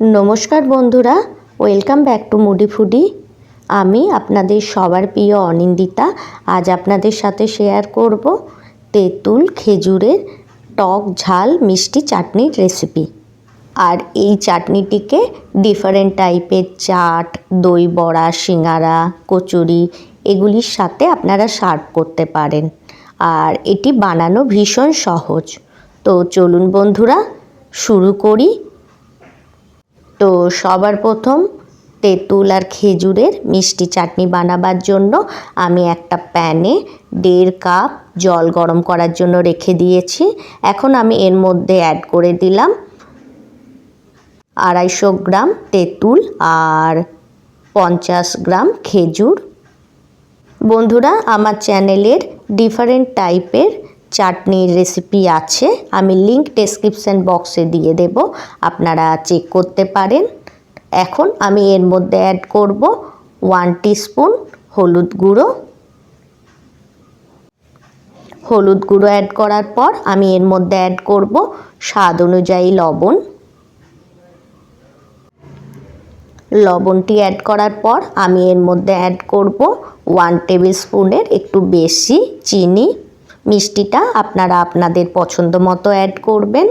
নমস্কার বন্ধুরা, welcome back to moody foodie. আমি আপনাদের সবার প্রিয় অনিন্দিতা, আজ আপনাদের সাথে শেয়ার করব তেঁতুল খেজুরের টক ঝাল মিষ্টি চাটনির রেসিপি আর এই চাটনিটিকে ডিফারেন্ট টাইপের চাট, দই বড়া, সিঙ্গারা, কচুরি, এগুলির সাথে আপনারা সার্ভ করতে পারেন। আর এটি বানানো ভীষণ সহজ। তো চলুন বন্ধুরা, শুরু করি তো সবার প্রথম তেঁতুল আর খেজুরের মিষ্টি চাটনি বানাবার জন্য আমি একটা প্যানে দেড় কাপ জল গরম করার জন্য রেখে দিয়েছি। এখন আমি এর মধ্যে অ্যাড করে দিলাম আড়াইশো গ্রাম তেঁতুল আর পঞ্চাশ গ্রাম খেজুর। বন্ধুরা, আমার চ্যানেলের ডিফারেন্ট টাইপের চাটনির রেসিপি আছে, আমি লিংক ডেসক্রিপশান বক্সে দিয়ে দেব, আপনারা চেক করতে পারেন। এখন আমি এর মধ্যে অ্যাড করব ওয়ান স্পুন হলুদ গুঁড়ো। হলুদ গুঁড়ো অ্যাড করার পর আমি এর মধ্যে অ্যাড করব স্বাদ অনুযায়ী লবণ। লবণটি অ্যাড করার পর আমি এর মধ্যে অ্যাড করব ওয়ান টেবিল স্পুনের একটু বেশি চিনি। মিষ্টিটা আপনারা আপনাদের পছন্দ মতো অ্যাড করবেন।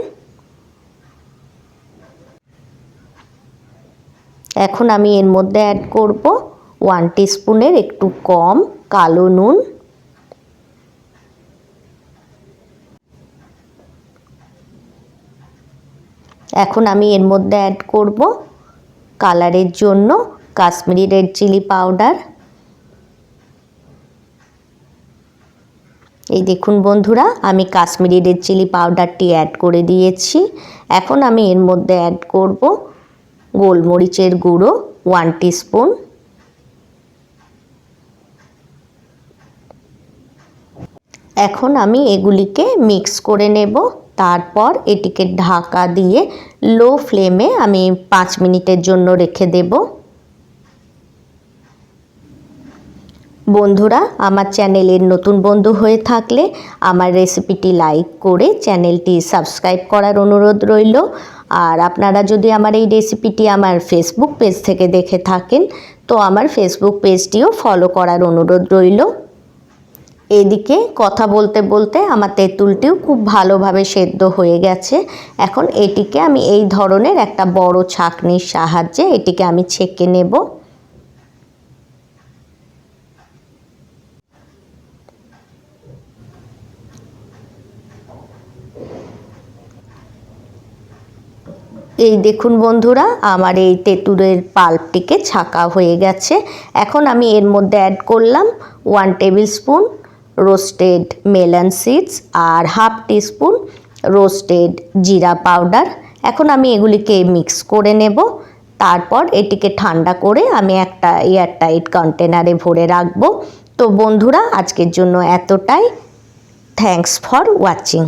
এখন আমি এর মধ্যে অ্যাড করব ওয়ান স্পুনের একটু কম কালো নুন। এখন আমি এর মধ্যে অ্যাড করব কালারের জন্য কাশ্মীরি রেড চিলি পাউডার এই দেখুন বন্ধুরা, আমি কাশ্মীরি রেড চিলি পাউডারটি অ্যাড করে দিয়েছি। এখন আমি এর মধ্যে অ্যাড করব গোলমরিচের গুঁড়ো ওয়ান স্পুন এখন আমি এগুলিকে মিক্স করে নেব। তারপর এটিকে ঢাকা দিয়ে লো ফ্লেমে আমি পাঁচ মিনিটের জন্য রেখে দেব। বন্ধুরা, আমার চ্যানেলের নতুন বন্ধু হয়ে থাকলে আমার রেসিপিটি লাইক করে চ্যানেলটি সাবস্ক্রাইব করার অনুরোধ রইল। আর আপনারা যদি আমার এই রেসিপিটি আমার ফেসবুক পেজ থেকে দেখে থাকেন, তো আমার ফেসবুক পেজটিও ফলো করার অনুরোধ রইল। এদিকে কথা বলতে বলতে আমার তেঁতুলটিও খুব ভালোভাবে সেদ্ধ হয়ে গেছে। এখন এটিকে আমি এই ধরনের একটা বড় ছাকনির সাহায্যে এটিকে আমি ছেঁকে নেব। এই দেখুন বন্ধুরা, আমার এই তেঁতুলের পাল্পটিকে ছাকা হয়ে গেছে। এখন আমি এর মধ্যে অ্যাড করলাম one tablespoon roasted melon seeds আর half teaspoon roasted jeera powder এখন আমি এগুলিকে মিক্স করে নেব। তারপর এটিকে ঠান্ডা করে আমি একটা এয়ারটাইট কন্টেনারে ভরে রাখব। তো বন্ধুরা, আজকের জন্য এতটাই। Thanks for watching